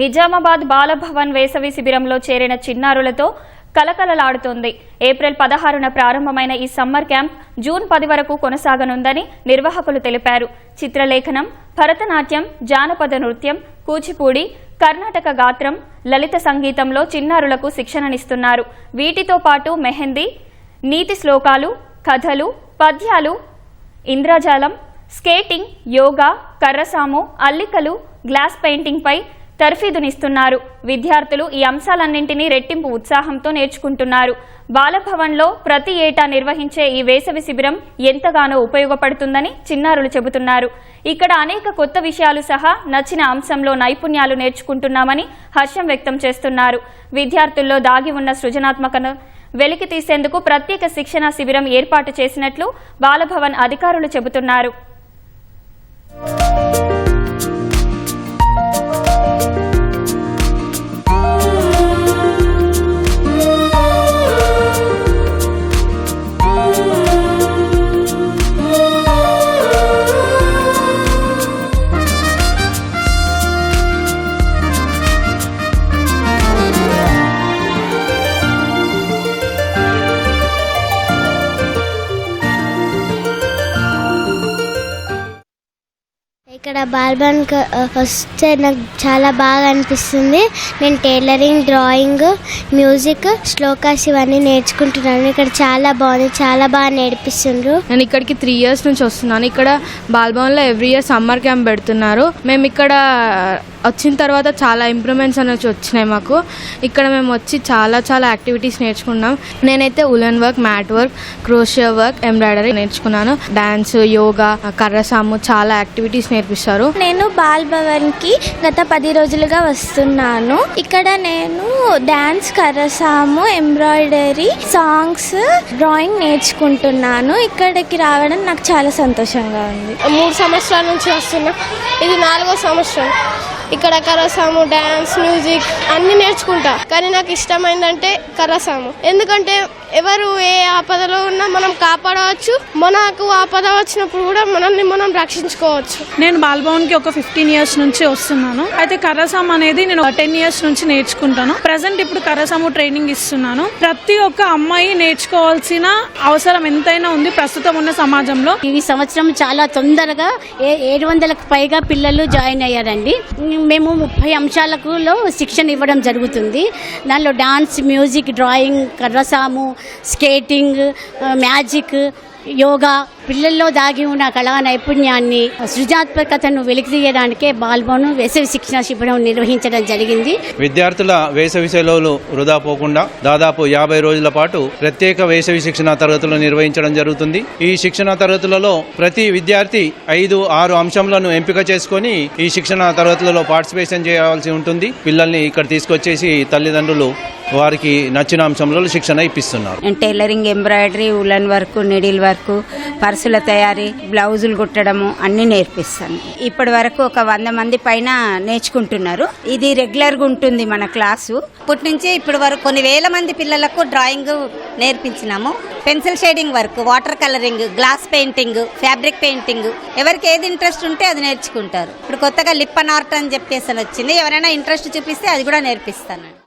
నిజామాబాద్ బాలభవన్ వేసవి శిబిరంలో చేరిన చిన్నారులతో కలకలలాడుతోంది. ఏప్రిల్ పదహారున ప్రారంభమైన ఈ సమ్మర్ క్యాంప్ జూన్ పది వరకు కొనసాగనుందని నిర్వాహకులు తెలిపారు. చిత్రలేఖనం భరతనాట్యం జానపద నృత్యం కూచిపూడి కర్ణాటక గాత్రం లలిత సంగీతంలో చిన్నారులకు శిక్షణనిస్తున్నారు. వీటితో పాటు మెహందీ నీతి శ్లోకాలు కథలు పద్యాలు ఇంద్రజాలం స్కేటింగ్ యోగా కర్రసాము అల్లికలు గ్లాస్ పెయింటింగ్ పై తర్ఫీదునిస్తున్నారు. విద్యార్థులు ఈ అంశాలన్నింటినీ రెట్టింపు ఉత్సాహంతో నేర్చుకుంటున్నారు. బాలభవన్లో ప్రతి ఏటా నిర్వహించే ఈ వేసవి శిబిరం ఎంతగానో ఉపయోగపడుతుందని చిన్నారులు చెబుతున్నారు. ఇక్కడ అనేక కొత్త విషయాలు సహా నచ్చిన అంశంలో నైపుణ్యాలు నేర్చుకుంటున్నామని హర్షం వ్యక్తం చేస్తున్నారు. విద్యార్థుల్లో దాగి ఉన్న సృజనాత్మకను వెలికి తీసేందుకు ప్రత్యేక శిక్షణ శిబిరం ఏర్పాటు చేసినట్లు బాలభవన్ అధికారులు చెబుతున్నారు. ఇక్కడ బాల్బన్ వస్తే నాకు చాలా బాగా అనిపిస్తుంది. నేను టైలరింగ్ డ్రాయింగ్ మ్యూజిక్ శ్లోకాస్ ఇవన్నీ నేర్చుకుంటున్నాను. ఇక్కడ చాలా బాగుంది చాలా బాగా నేర్పిస్తుండ్రు. నేను ఇక్కడికి త్రీ ఇయర్స్ నుంచి వస్తున్నాను. ఇక్కడ బాల్భవన్లో ఎవ్రీ ఇయర్ సమ్మర్ క్యాంప్ పెడుతున్నారు. మేము ఇక్కడ వచ్చిన తర్వాత చాలా ఇంప్రూవ్మెంట్స్ అనేవి వచ్చినాయి మాకు. ఇక్కడ మేము వచ్చి చాలా చాలా యాక్టివిటీస్ నేర్చుకున్నాం. నేనైతే woollen work mat work crochet work embroidery నేర్చుకున్నాను. డాన్స్ యోగా కర్రసాము చాలా యాక్టివిటీస్ నేర్పిస్తారు. నేను బాల్ భవన్కి గత పది రోజులుగా వస్తున్నాను. ఇక్కడ నేను డ్యాన్స్ కరసాము ఎంబ్రాయిడరీ సాంగ్స్ డ్రాయింగ్ నేర్చుకుంటున్నాను. ఇక్కడికి రావడం నాకు చాలా సంతోషంగా ఉంది. మూడు సంవత్సరాల నుంచి వస్తున్నా. ఇది నాలుగో సంవత్సరం. ఇక్కడ కరసాము డ్యాన్స్ మ్యూజిక్ అన్ని నేర్చుకుంటా. కానీ నాకు ఇష్టమైందంటే కరసాము ఎందుకంటే ఎవరు ఏ ఆపదలో ఉన్నా మనం కాపాడవచ్చు. మనకు ఆపద వచ్చినప్పుడు కూడా మనల్ని మనం రక్షించుకోవచ్చు. నేను బాల్భవన్కి ఒక ఫిఫ్టీన్ ఇయర్స్ నుంచి వస్తున్నాను. అయితే కర్రసాం అనేది నేను టెన్ ఇయర్స్ నుంచి నేర్చుకుంటాను. ప్రజెంట్ ఇప్పుడు కర్రసాము ట్రైనింగ్ ఇస్తున్నాను. ప్రతి ఒక్క అమ్మాయి నేర్చుకోవాల్సిన అవసరం ఎంతైనా ఉంది ప్రస్తుతం ఉన్న సమాజంలో. ఈ సంవత్సరం చాలా తొందరగా ఏ- ఏడు వందలకు పైగా పిల్లలు జాయిన్ అయ్యారండి. మేము ముప్పై అంశాలకు లో శిక్షణ ఇవ్వడం జరుగుతుంది. దానిలో డాన్స్ మ్యూజిక్ డ్రాయింగ్ కర్రసాము స్కేటింగ్ మ్యాజిక్ యోగా పిల్లల్లో దాగి ఉన్న కళా నైపుణ్యాన్ని సృజనాత్మకతను వెలికితీయడానికే బాల్బోను వేసవి శిక్షణ శిబిరం నిర్వహించడం జరిగింది. విద్యార్థుల వేసవి సెలవులు వృధా పోకుండా దాదాపు యాభై రోజుల పాటు ప్రత్యేక వేసవి శిక్షణ తరగతులు నిర్వహించడం జరుగుతుంది. ఈ శిక్షణ తరగతులలో ప్రతి విద్యార్థి ఐదు ఆరు అంశంలను ఎంపిక చేసుకొని ఈ శిక్షణ తరగతులలో పార్టిసిపేషన్ చేయాల్సి ఉంటుంది. పిల్లల్ని ఇక్కడ తీసుకొచ్చేసి తల్లిదండ్రులు వారికి నచ్చిన అంశంలో శిక్షణ ఇప్పిస్తున్నారు. Tailoring embroidery woollen work needle work పర్సుల తయారీ బ్లౌజులు కుట్టడము అన్ని నేర్పిస్తాను. ఇప్పటి వరకు ఒక వంద మంది పైన నేర్చుకుంటున్నారు. ఇది రెగ్యులర్గా ఉంటుంది మన క్లాసు. ఇప్పటి నుంచి ఇప్పటి వరకు కొన్ని వేల మంది పిల్లలకు drawing నేర్పించినాము. Pencil shading work water colouring glass painting fabric painting. ఎవరికి ఏది ఇంట్రెస్ట్ ఉంటే అది నేర్చుకుంటారు. ఇప్పుడు కొత్తగా లిప్పన్ ఆర్ట్ అని చెప్పేసి వచ్చింది. ఎవరైనా ఇంట్రెస్ట్ చూపిస్తే అది కూడా నేర్పిస్తాను.